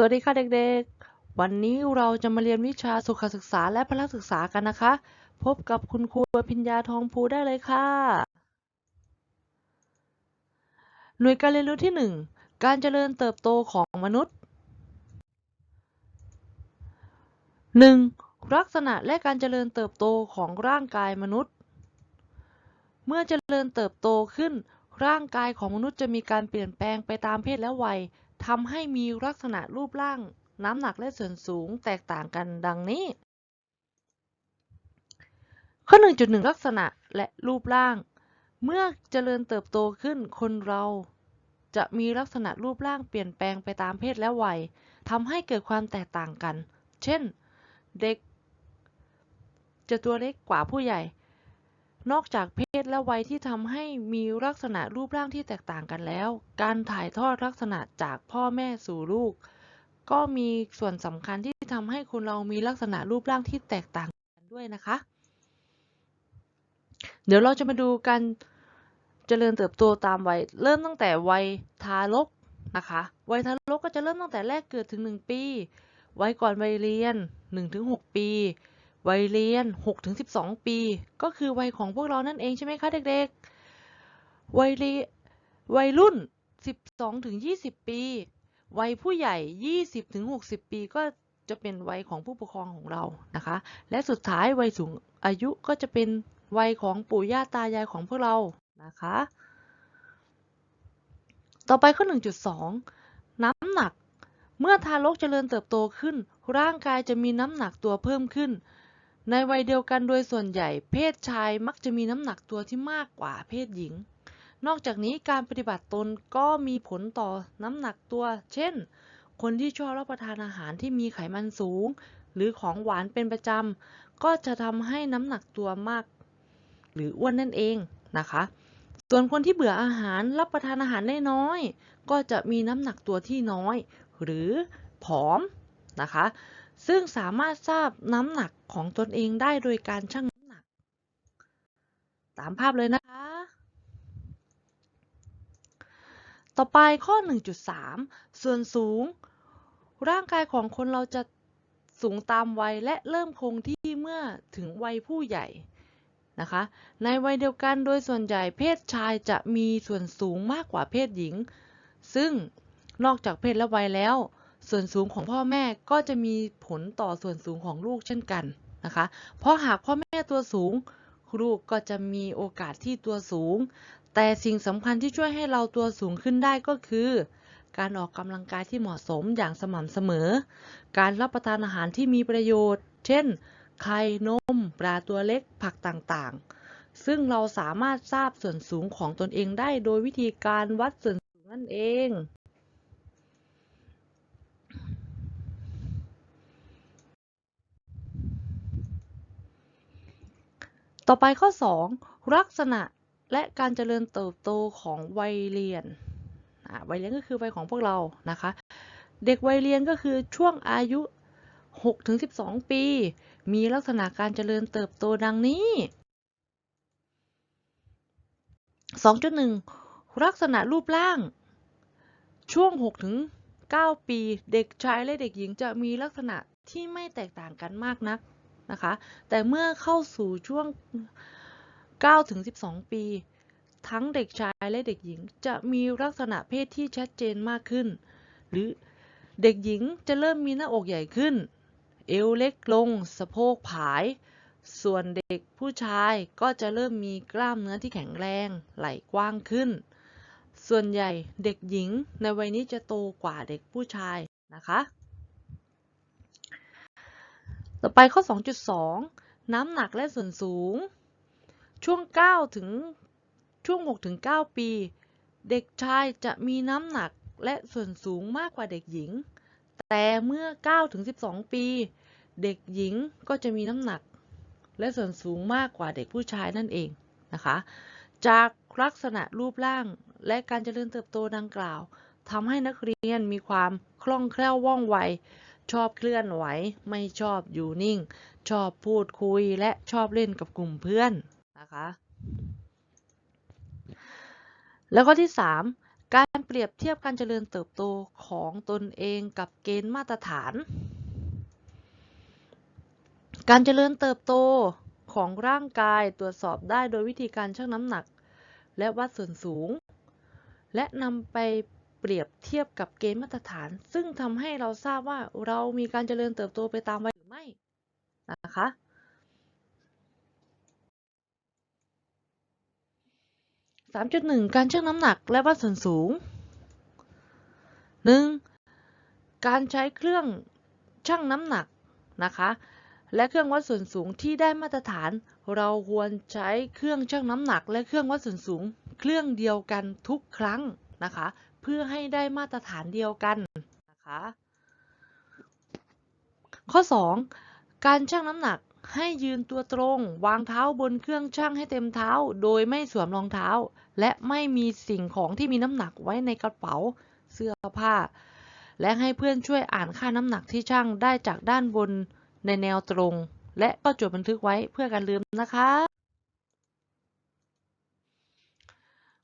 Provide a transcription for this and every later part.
สวัสดีค่ะเด็กๆ วันนี้เราจะมาเรียนวิชาสุขศึกษาและพละศึกษากันนะคะ พบกับคุณครูพิญญาทองภูได้เลยค่ะ หน่วยการเรียนรู้ที่ 1 การเจริญเติบโตของมนุษย์ 1. ลักษณะและการเจริญเติบโตของร่างกายมนุษย์ เมื่อเจริญเติบโตขึ้น ร่างกายของมนุษย์จะมีการเปลี่ยนแปลงไปตามเพศและวัย ทำให้มีลักษณะรูปร่าง น้ำหนักและส่วนสูงแตกต่างกันดังนี้ ข้อ 1.1 ลักษณะและรูปร่าง เมื่อเจริญเติบโตขึ้นคนเราจะมีลักษณะรูปร่างเปลี่ยนแปลงไปตามเพศและวัยทำให้เกิดความแตกต่างกัน เช่น เด็ก จะตัวเล็กกว่าผู้ใหญ่ นอกจากเพศและวัยที่ทำให้มีลักษณะรูปร่างที่แตกต่างกันแล้ว การถ่ายทอดลักษณะจากพ่อแม่สู่ลูก ก็มีส่วนสำคัญที่ทำให้คนเรามีลักษณะรูปร่างที่แตกต่างกันด้วยนะคะ เดี๋ยวเราจะมาดูการเจริญเติบโตตามวัย เริ่มตั้งแต่วัยทารกนะคะ วัยทารกก็จะเริ่มตั้งแต่แรกเกิดถึง 1 ปี วัยก่อนวัยเรียน 1-6 ปี วัยเรียน 6-12 ปี ก็คือวัยของพวกเรานั่นเองใช่ไหมคะเด็กๆ วัยเรียวัยรุ่น 12-20 ปี วัยผู้ใหญ่ 20-60 ปีก็จะเป็นวัยของผู้ปกครองของเรานะคะ และสุดท้ายวัยสูงอายุก็จะเป็นวัยของปู่ย่าตายายของพวกเรานะคะ ต่อไปข้อ 1.2 น้ำหนัก เมื่อทารกเจริญเติบโตขึ้น ร่างกายจะมีน้ำหนักตัวเพิ่มขึ้น ในวัยเดียวกันโดยส่วนใหญ่ เพศชายมักจะมีน้ำหนักตัวที่มากกว่าเพศหญิง นอกจากนี้การปฏิบัติตนก็มีผลต่อน้ำหนักตัว เช่น คนที่ชอบรับประทานอาหารที่มีไขมันสูง หรือของหวานเป็นประจำก็จะทำให้น้ำหนักตัวมาก หรืออ้วนนั่นเองนะคะ ส่วนคนที่เบื่ออาหารรับประทานอาหารได้น้อย ก็จะมีน้ำหนักตัวที่น้อย หรือผอมนะคะ ซึ่งสามารถทราบน้ำหนักของตนเองได้โดยการชั่งน้ำหนัก ตามภาพเลยนะคะ ต่อไปข้อ 1.3 ส่วนสูง ร่างกายของคนเราจะสูงตามวัยและเริ่มคงที่เมื่อถึงวัยผู้ใหญ่นะคะ ในวัยเดียวกันโดยส่วนใหญ่เพศชายจะมีส่วนสูงมากกว่าเพศหญิง ซึ่งนอกจากเพศและวัยแล้ว ส่วนสูงของพ่อแม่ก็จะมีผลต่อส่วนสูงของลูกเช่นกันนะคะ เพราะหากพ่อแม่ตัวสูง ลูกก็จะมีโอกาสที่ตัวสูง แต่สิ่งสำคัญที่ช่วยให้เราตัวสูงขึ้นได้ก็คือ การออกกำลังกายที่เหมาะสมอย่างสม่ำเสมอ การรับประทานอาหารที่มีประโยชน์ เช่น ไข่ นม ปลาตัวเล็ก ผักต่างๆ ซึ่งเราสามารถทราบส่วนสูงของตนเองได้โดยวิธีการวัดส่วนสูงนั่นเอง ต่อไปข้อ 2 ลักษณะและการเจริญเติบโตของวัยเรียนวัยเรียนก็คือวัยของพวกเรานะคะ เด็กวัยเรียนก็คือช่วงอายุ 6-12 ปี มีลักษณะการเจริญเติบโตดังนี้ 2.1 ลักษณะรูปร่าง ช่วง 6-9 ปี เด็กชายและเด็กหญิงจะมีลักษณะที่ไม่แตกต่างกันมากนัก นะคะ แต่เมื่อเข้าสู่ช่วง 9-12 ปี ทั้งเด็กชายและเด็กหญิงจะมีลักษณะเพศที่ชัดเจนมากขึ้น หรือเด็กหญิงจะเริ่มมีหน้าอกใหญ่ขึ้น เอวเล็กลง สะโพกผาย ส่วนเด็กผู้ชายก็จะเริ่มมีกล้ามเนื้อที่แข็งแรง ไหล่กว้างขึ้น ส่วนใหญ่เด็กหญิงในวัยนี้จะโตกว่าเด็กผู้ชายนะคะ ต่อไปข้อ 2.2 น้ำหนักและส่วนสูง ช่วง 9 ถึงช่วง 6 ถึง 9 ปี เด็กชายจะมีน้ำหนักและส่วนสูงมากกว่าเด็กหญิง แต่เมื่อ 9 ถึง 12 ปี เด็กหญิงก็จะมีน้ำหนัก และส่วนสูงมากกว่าเด็กผู้ชายนั่นเองนะคะ จากลักษณะรูปร่างและการเจริญเติบโตดังกล่าวทำให้นักเรียนมีความคล่องแคล่วว่องไว ชอบเคลื่อนไหว ไม่ชอบอยู่นิ่ง ชอบพูดคุยและชอบเล่นกับกลุ่มเพื่อนนะคะ แล้วก็ที่ 3 การเปรียบเทียบการเจริญเติบโตของตนเองกับเกณฑ์มาตรฐาน การเจริญเติบโตของร่างกายตรวจสอบได้โดยวิธีการชั่งน้ำหนัก และวัดส่วนสูง และนำไป เปรียบเทียบกับเกณฑ์มาตรฐาน ซึ่งทำให้เราทราบว่าเรามีการเจริญเติบโตไปตามวัยหรือไม่นะคะ3.1การชั่งน้ำหนักและวัดส่วนสูง 1. การใช้เครื่องชั่งน้ำหนักนะคะ และเครื่องวัดส่วนสูงที่ได้มาตรฐาน เราควรใช้เครื่องชั่งน้ำหนัก และเครื่องวัดส่วนสูง เครื่องเดียวกันทุกครั้งนะคะ พื่อให้ได้มาตรฐานเดียวกันนะคะข้อ 2. การชั่งน้ำหนักให้ยืนตัวตรง วางเท้าบนเครื่องชั่งให้เต็มเท้า โดยไม่สวมรองเท้า และไม่มีสิ่งของที่มีน้ำหนักไว้ในกระเป๋าเสื้อผ้า และให้เพื่อนช่วยอ่านค่าน้ำหนักที่ชั่งได้จากด้านบนในแนวตรง และก็จดบันทึกไว้เพื่อการลืมนะคะ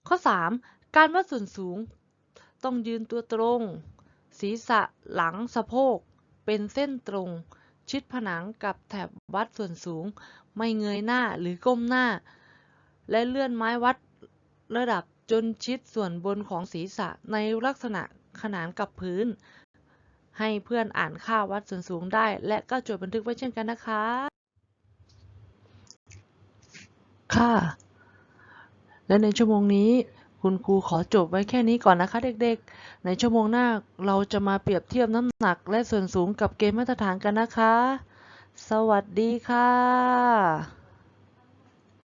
ข้อ 3. การวัดส่วนสูง ต้องยืนตัวตรง ศีรษะหลังสะโพก เป็นเส้นตรง ชิดผนังกับแถบวัดส่วนสูง ไม่เงยหน้าหรือก้มหน้า และเลื่อนไม้วัดระดับจนชิดส่วนบนของศีรษะในลักษณะขนานกับพื้น ให้เพื่อนอ่านค่าวัดส่วนสูงได้ และก็จดบันทึกไว้เช่นกันนะคะ ค่ะ และในชั่วโมงนี้ คุณครูขอจบไว้แค่นี้ก่อนนะคะเด็กๆ ในชั่วโมงหน้าเราจะมาเปรียบเทียบน้ำหนักและส่วนสูงกับเกณฑ์มาตรฐานกันนะคะ สวัสดีค่ะ